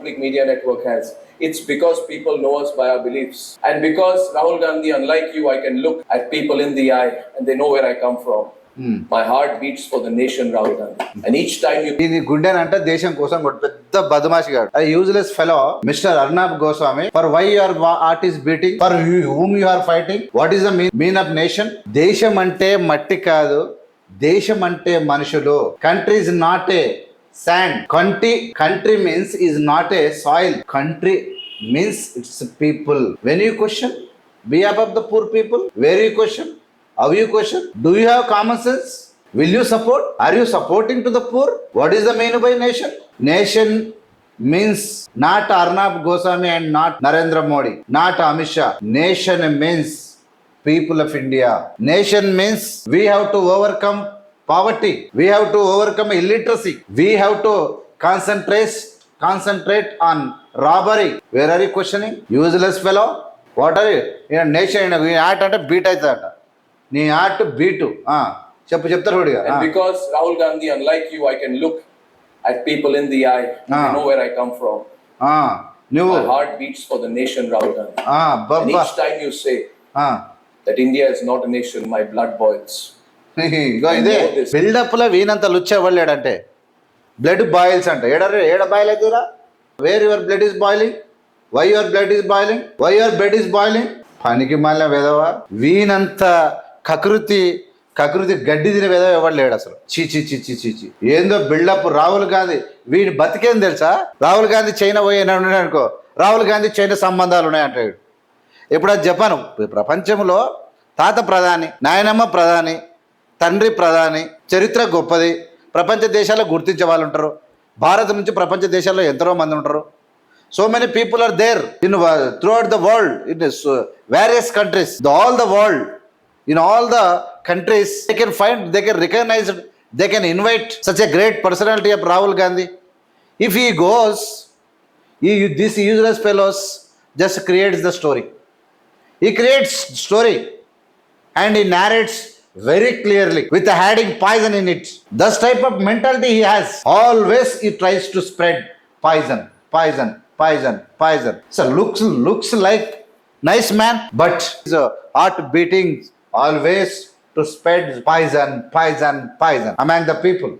public media network has. It's because people know us by our beliefs. And because Rahul Gandhi, unlike you, I can look at people in the eye and they know where I come from. My heart beats for the nation, Rahul Gandhi. And each time you ఇది గుండెనంటే దేశం కోసం ఒక పెద్ద బదమాషి గాడు అది useless fellow mister Arnab Goswami for why your heart is beating for whom you are fighting what is the mean of nation దేశం అంటే మట్టి కాదు దేశం అంటే మనుషులు country is not a sand. Country, country means is not a soil. Country means it's people. When you question, be above the poor people. Where you question, how you question? Do you have common sense? Will you support? Are you supporting to the poor? What is the meaning by nation? Nation means not Arnab Goswami and not Narendra Modi, not Amisha. Nation means people of India. Nation means we have to overcome poverty. We have to overcome illiteracy. We have to concentrate concentrate on robbery. Where are you questioning? Useless fellow. What are you nation heart అంటే beat అవుతుందట నీ art beat చెప్పు చెప్తారు because Rahul Gandhi, unlike you, I can look at people in the eye Ah. they know where I come from. నువ్వు My heart beats for the nation, Rahul Gandhi. ఆ, And each time you say ఆ, that India is not a nation, my blood boils. ఇగో ఇదే బిల్డప్లో వీనంత లుచ్చేవ్వలేడంటే blood boils అంట. ఏడ ఏడ boil అవుతుందా where your blood is boiling? Why your blood is boiling? Why your blood is boiling? పనికి మళ్ళీ వెదవా వీనంత కకృతి కకృతి గడ్డి తినే వెదవ ఎవడు లేడు అసలు? చీచి చీచి చీచి ఏందో బిల్డప్ రాహుల్ గాంధీ. వీడి బతికేం తెలుసా? రాహుల్ గాంధీ చైనా పోయి అనుకో. రాహుల్ గాంధీ చైనా సంబంధాలు ఉన్నాయంటాడు ఇప్పుడు అది చెప్పాను. ప్రపంచంలో తాత ప్రధాని నాయనమ్మ ప్రధాని తండ్రి ప్రధాని చరిత్ర గొప్పది. ప్రపంచ దేశాల్లో గుర్తించే వాళ్ళు ఉంటారు. భారత్ నుంచి ప్రపంచ దేశాల్లో ఎంతో మంది ఉంటారు. So many people are there in throughout the world in various countries the all the world in all the countries they can find they can recognized they can invite such a great personality of Rahul Gandhi if he goes ఈ this useless fellows just creates the story ఈ creates story and ఈ narrates very clearly with a adding poison in it. This type of mentality he has. Always he tries to spread poison poison poison poison. So looks looks like nice man but his uh, heart beating always to spread poison poison poison among the people